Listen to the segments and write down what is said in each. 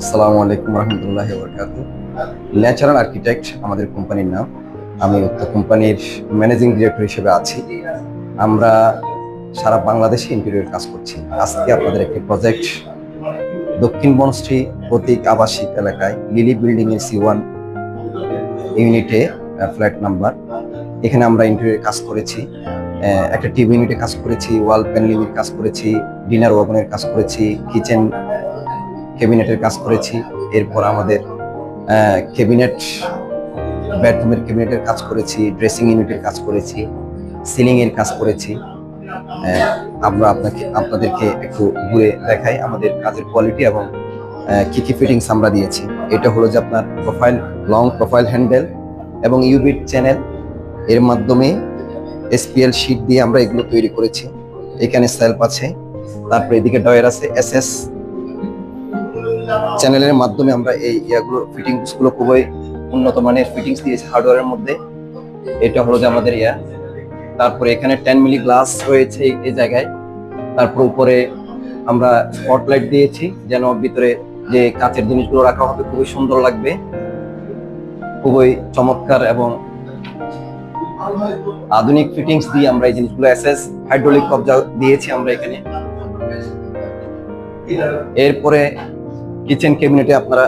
আসসালামু আলাইকুম রহমতুল্লাহ বরকাত ন্যাচারাল আর্কিটেক্ট আমাদের কোম্পানির নাম। আমি উক্ত কোম্পানির ম্যানেজিং ডিরেক্টর হিসেবে আছি। আমরা সারা বাংলাদেশে ইন্টেরিয়র কাজ করছি। আজকে আপনাদের একটি প্রজেক্ট দক্ষিণ বনশ্রী প্রতীক আবাসিক এলাকায় লিলি বিল্ডিং এর সি ওয়ান ইউনিটে ফ্ল্যাট নাম্বার এখানে আমরা ইন্টেরিয়র কাজ করেছি। একটা টিভি ইউনিটে কাজ করেছি ওয়াল প্যানেলিংয়ের কাজ করেছি ডিনার ওভেনের কাজ করেছি কিচেন ক্যাবিনেটের কাজ করেছি। এরপর আমাদের ক্যাবিনেট বেডরুমের ক্যাবিনেটের কাজ করেছি ড্রেসিং ইউনিটের কাজ করেছি সিলিংয়ের কাজ করেছি। আমরা আপনাকে, আপনাদেরকে একটু ঘুরে দেখাই আমাদের কাজের কোয়ালিটি এবং কী কি ফিটিংস আমরা দিয়েছি। এটা হলো যে আপনার প্রোফাইল লং প্রোফাইল হ্যান্ডেল এবং ইউবিট চ্যানেল এর মাধ্যমে এসপিএল শিট দিয়ে আমরা এগুলো তৈরি করেছি। এখানে সেলফ আছে, তারপরে এদিকে ডয়ার আছে এসএস চ্যানেলের মাধ্যমে আমরা এই ইয়াগুলো ফিটিংসগুলো খুবই উন্নত মানের ফিটিংস দিয়েছি হার্ডওয়্যারের মধ্যে। এটা হলো যে আমাদের ইয়া। তারপরে এখানে টেন মিলি গ্লাস রয়েছে এই জায়গায়। তারপর উপরে আমরা স্পটলাইট দিয়েছি, যেন ভিতরে যে কাঁচের জিনিসগুলো রাখা হবে খুবই সুন্দর লাগবে। খুবই চমৎকার এবং আধুনিক ফিটিংস দিয়ে আমরা এই জিনিসগুলো এসএস হাইড্রোলিক কবজা দিয়েছি আমরা এখানে। এরপরে কিচেন ক্যাবিনেটে আপনারা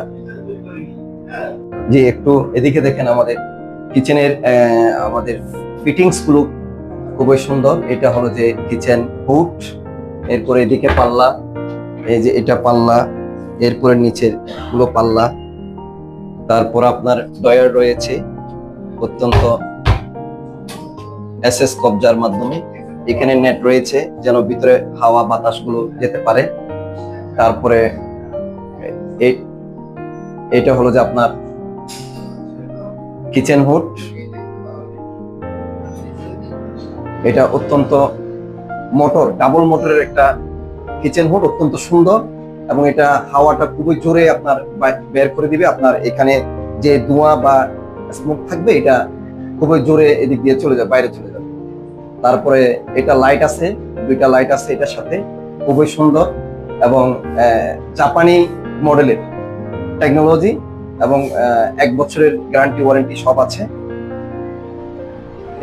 যে একটু এদিকে দেখেন আমাদের কিচেনের আমাদের ফিটিংসগুলো খুবই সুন্দর। এটা হলো যে কিচেন হুট এরপরে এদিকে পাল্লা, এই যে এটা পাল্লা, এরপরে নিচেরগুলো পাল্লা। তারপর আপনার ডয়ার রয়েছে, অত্যন্ত এসএস কবজার মাধ্যমে। এখানে নেট রয়েছে, যেন ভিতরে হাওয়া বাতাসগুলো যেতে পারে। তারপরে এটা হলো যে আপনার কিচেন হুড এটা অত্যন্ত মোটর ডাবল মোটরের একটা কিচেন হুড অত্যন্ত সুন্দর এবং এটা হাওয়াটা খুবই জোরে আপনার বের করে দিবে। আপনার এখানে যে ধোঁয়া বা স্মোক থাকবে, এটা খুবই জোরে এদিক দিয়ে চলে যাবে, বাইরে চলে যাবে। তারপরে এটা লাইট আছে, দুইটা লাইট আছে এটার সাথে, খুবই সুন্দর এবং জাপানি মডেলের টেকনোলজি এবং এক বছরের গ্যারান্টি ওয়ারেন্টি সব আছে।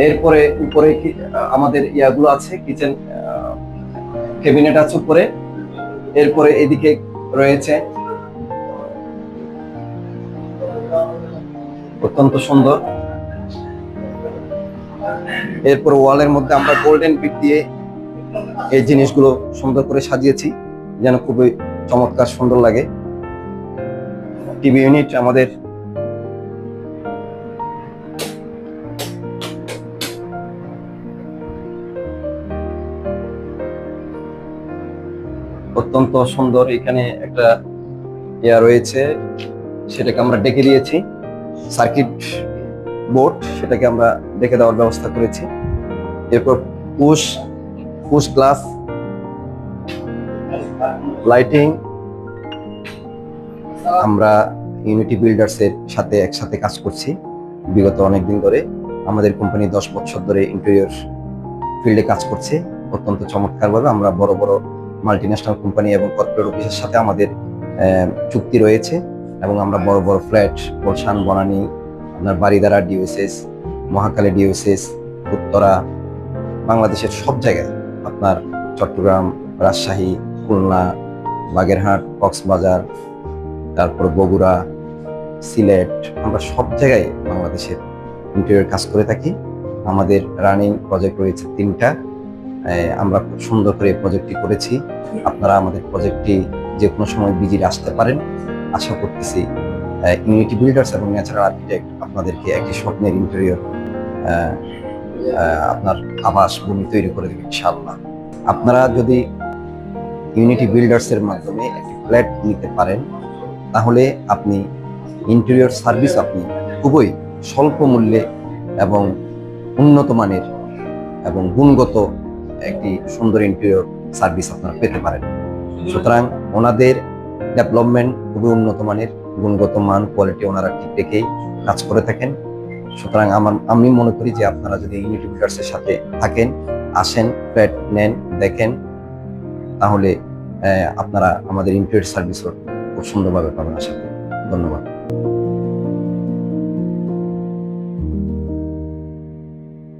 এরপরে উপরে আমাদের ইয়াগুলো আছে কিচেন ক্যাবিনেট আছে উপরে। এরপরে এদিকে রয়েছে। অত্যন্ত সুন্দর। এরপর ওয়ালের মধ্যে আমরা গোল্ডেন বিট দিয়ে এই জিনিসগুলো সুন্দর করে সাজিয়েছি, যেন খুবই চমৎকার সুন্দর লাগে। টিভি ইউনিট আমাদের অত্যন্ত সুন্দর এখানে একটা ইয়া রয়েছে, সেটাকে আমরা ডেকে দিয়েছি। সার্কিট বোর্ড, সেটাকে আমরা ডেকে দেওয়ার ব্যবস্থা করেছি। এরপর পুশ পুশ গ্লাস, লাইটিং আমরা ইউনিটি বিল্ডার্স এর সাথে একসাথে কাজ করছি। বিগত অনেক দিন ধরে আমাদের কোম্পানি দশ বছর ধরে ইন্টেরিয়র ফিল্ডে কাজ করছে। অত্যন্ত চমৎকারভাবে আমরা বড় বড় মাল্টি ন্যাশনাল কোম্পানি এবং কর্পোরেট অফিসের সাথে আমাদের চুক্তি রয়েছে এবং আমরা বড় বড় ফ্ল্যাট বলশান বনানী, আপনার বাড়িদারা ডিওএসএস মহাকালী ডিওএসএস উত্তরা, বাংলাদেশের সব জায়গায় আপনার চট্টগ্রাম, রাজশাহী, খুলনা, বাগেরহাট, কক্সবাজার তারপর বগুড়া, সিলেট, আমরা সব জায়গায় বাংলাদেশের ইন্টেরিয়র কাজ করে থাকি। আমাদের রানিং প্রজেক্ট রয়েছে তিনটা। আমরা খুব সুন্দর করে প্রজেক্টটি করেছি। আপনারা আমাদের প্রজেক্টটি যে কোনো সময় বিজির আসতে পারেন। আশা করতেছি ইউনিটি বিল্ডার্স এবং ন্যাচারাল আর্কিটেক্ট আপনাদেরকে একটি স্বপ্নের ইন্টেরিয়র আপনার আবাস ভূমি তৈরি করে দেবে, ইনশাআল্লাহ। আপনারা যদি ইউনিটি বিল্ডার্সের মাধ্যমে একটি ফ্ল্যাট নিতে পারেন তাহলে আপনি ইন্টেরিয়র সার্ভিস আপনি খুবই স্বল্প মূল্যে এবং উন্নত মানের এবং গুণগত একটি সুন্দর ইন্টেরিয়র সার্ভিস আপনারা পেতে পারেন। সুতরাং ওনাদের ডেভেলপমেন্ট খুবই উন্নত মানের, গুণগত মান কোয়ালিটি ওনারা ঠিক রেখেই কাজ করে থাকেন। সুতরাং আমার, আমি মনে করি যে আপনারা যদি ইউনিটি বিল্ডার্সের সাথে থাকেন, আসেন ফ্ল্যাট নেন, দেখেন, তাহলে আপনারা আমাদের ইন্টারনেট সার্ভিসও খুব সুন্দরভাবে পাবেন আশা করি। ধন্যবাদ।